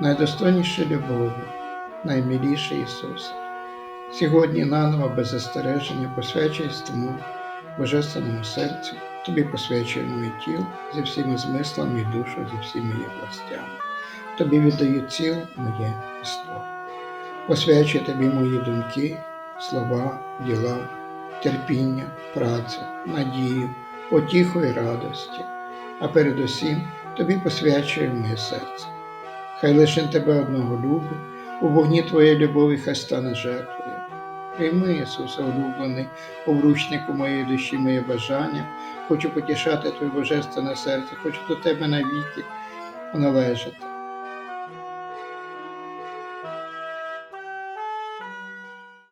найдостойніші любові, наймиліший Ісусе. Сьогодні наново без застереження посвячуюсь тому божественному серцю, тобі посвячую моє тіло зі всіми змислами і душу, зі всіми її властями. Тобі віддаю ціле моє єство. Посвячую тобі мої думки, слова, діла, терпіння, працю, надію, потіху і радості, а передусім тобі посвячую моє серце. Хай лише тебе одного любить, у вогні твоєї любові хай стане жертвою. Прийми, Ісусе, улюблений, обручнику моєї душі, моє бажання, хочу потішати Твоє божественне серце, хочу до Тебе навіки належати.